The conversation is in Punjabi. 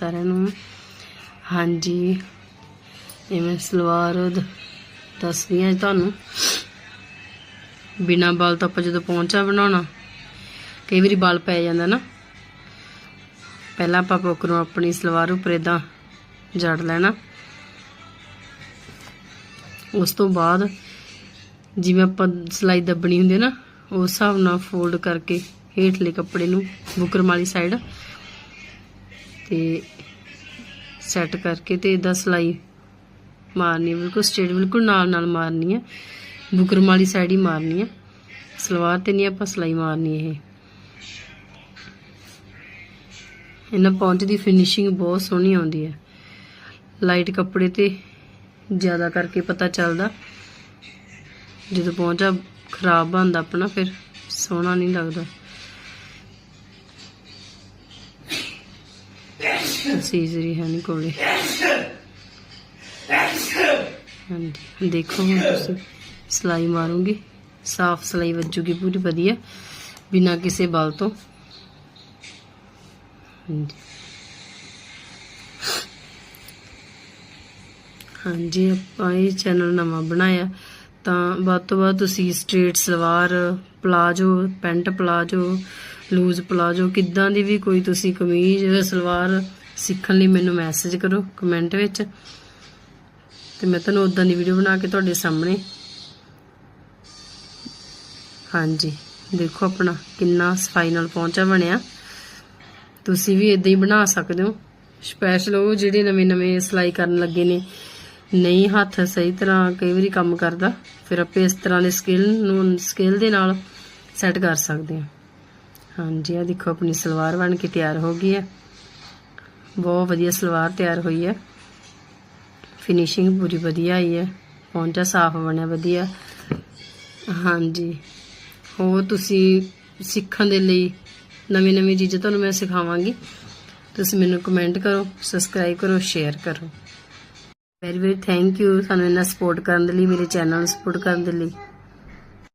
ਸਾਰਿਆਂ ਨੂੰ। ਹਾਂਜੀ, ਇਵੇਂ ਸਲਵਾਰ ਦੱਸਦੀ ਹਾਂ ਤੁਹਾਨੂੰ। ਬਿਨਾ ਬਲ ਤੋਂ ਆਪਾਂ ਜਦੋਂ ਪਹੁੰਚਾ ਬਣਾਉਣਾ, ਕਈ ਵਾਰੀ ਬਲ ਪੈ ਜਾਂਦਾ ਨਾ। ਪਹਿਲਾਂ ਆਪਾਂ ਪੁੱਕ ਆਪਣੀ ਸਲਵਾਰ ਉੱਪਰ ਇਦਾਂ ਜੜ ਲੈਣਾ। ਉਸ ਤੋਂ ਬਾਅਦ ਜਿਵੇਂ ਆਪਾਂ ਸਲਾਈ ਦੱਬਣੀ ਹੁੰਦੀ ਹੈ ਨਾ, ਉਸ ਹਿਸਾਬ ਨਾਲ ਫੋਲਡ ਕਰਕੇ ਹੇਠਲੇ ਕੱਪੜੇ ਨੂੰ ਬੁਕਰਮ ਵਾਲੀ ਸਾਈਡ ਤੇ ਸੈੱਟ ਕਰਕੇ ਤੇ ਇਹਦਾ ਸਲਾਈ ਮਾਰਨੀ ਬਿਲਕੁਲ ਸਟੇਟ ਬਿਲਕੁਲ ਨਾਲ ਨਾਲ ਮਾਰਨੀ ਹੈ ਬੁਕਰਮ ਵਾਲੀ ਸਾਈਡ ਹੀ ਮਾਰਨੀ ਹੈ ਸਲਵਾਰ ਤੇ ਨਹੀਂ ਆਪਾਂ ਸਲਾਈ ਮਾਰਨੀ ਇਹ। ਇਹਨਾਂ ਪੌਂਚ ਦੀ ਫਿਨਿਸ਼ਿੰਗ ਬਹੁਤ ਸੋਹਣੀ ਆਉਂਦੀ ਹੈ ਲਾਈਟ ਕੱਪੜੇ ਤੇ ਜ਼ਿਆਦਾ ਕਰਕੇ ਪਤਾ ਚੱਲਦਾ। ਜਦੋਂ ਪਹੁੰਚਾ ਖਰਾਬ ਬਣਦਾ ਆਪਣਾ, ਫਿਰ ਸੋਹਣਾ ਨਹੀਂ ਲੱਗਦਾ। ਸੀਜ਼ਰੀ ਹੈ ਨਹੀਂ ਕੋਲੇ। ਹਾਂਜੀ, ਦੇਖੋ ਹੁਣ ਤੁਸੀਂ। ਸਲਾਈ ਮਾਰੂੰਗੀ। ਸਾਫ਼ ਸਲਾਈ ਵੱਜੂਗੀ ਪੂਰੀ ਵਧੀਆ, ਬਿਨਾਂ ਕਿਸੇ ਬਲ ਤੋਂ। ਹਾਂਜੀ। ਹਾਂਜੀ, ਆਪਾਂ ਇਹ ਚੈਨਲ ਨਵਾਂ ਬਣਾਇਆ। ਤਾਂ ਵੱਧ ਤੋਂ ਵੱਧ ਤੁਸੀਂ straight salwar palazzo, pant palazzo loose palazzo, ਕਿੱਦਾਂ ਦੀ ਵੀ ਕੋਈ ਤੁਸੀਂ ਕਮੀਜ਼, ਸਲਵਾਰ ਸਿੱਖਣ ਲਈ ਮੈਨੂੰ ਮੈਸੇਜ ਕਰੋ ਕਮੈਂਟ ਵਿੱਚ। ਤੇ ਮੈਂ ਤੁਹਾਨੂੰ ਉਦਾਂ ਦੀ ਵੀਡੀਓ ਬਣਾ ਕੇ ਤੁਹਾਡੇ ਸਾਹਮਣੇ। ਹਾਂਜੀ, ਦੇਖੋ ਆਪਣਾ ਕਿੰਨਾ ਸਫ਼ਾਈ ਨਾਲ ਪਹੁੰਚਾ ਬਣਿਆ। ਤੁਸੀਂ ਵੀ ਇਦਾਂ ਹੀ ਬਣਾ ਸਕਦੇ ਹੋ। ਸਪੈਸ਼ਲ ਉਹ ਜਿਹੜੇ ਨਵੇਂ ਨਵੇਂ ਸਿਲਾਈ ਕਰਨ ਲੱਗੇ ਨੇ। ਨਹੀਂ ਹੱਥ ਸਹੀ ਤਰ੍ਹਾਂ ਕਈ ਵਾਰੀ ਕੰਮ ਕਰਦਾ, ਫਿਰ ਆਪਾਂ ਇਸ ਤਰ੍ਹਾਂ ਦੇ ਸਕਿੱਲ ਨੂੰ ਸਕਿੱਲ ਦੇ ਨਾਲ ਸੈੱਟ ਕਰ ਸਕਦੇ ਹਾਂ। ਹਾਂਜੀ ਆ ਦੇਖੋ ਆਪਣੀ ਸਲਵਾਰ ਬਣ ਕੇ ਤਿਆਰ ਹੋ ਗਈ ਹੈ। ਬਹੁਤ ਵਧੀਆ ਸਲਵਾਰ ਤਿਆਰ ਹੋਈ ਹੈ। ਫਿਨਿਸ਼ਿੰਗ ਪੂਰੀ ਵਧੀਆ ਆਈ ਹੈ। ਪੌਂਚਾ ਸਾਫ਼ ਬਣਿਆ ਵਧੀਆ। ਹਾਂਜੀ। ਹੋਰ ਤੁਸੀਂ ਸਿੱਖਣ ਦੇ ਲਈ ਨਵੀਂ ਨਵੀਂ ਚੀਜ਼ਾਂ ਤੁਹਾਨੂੰ ਮੈਂ ਸਿਖਾਵਾਂਗੀ। ਤੁਸੀਂ ਮੈਨੂੰ ਕਮੈਂਟ ਕਰੋ ਸਬਸਕ੍ਰਾਈਬ ਕਰੋ ਸ਼ੇਅਰ ਕਰੋ। ਵੈਰੀ ਵੈਰੀ ਥੈਂਕ ਯੂ ਸਾਨੂੰ ਇੰਨਾ ਸਪੋਰਟ ਕਰਨ ਦੇ ਲਈ, ਮੇਰੇ ਚੈਨਲ ਨੂੰ ਸਪੋਰਟ ਕਰਨ ਦੇ ਲਈ।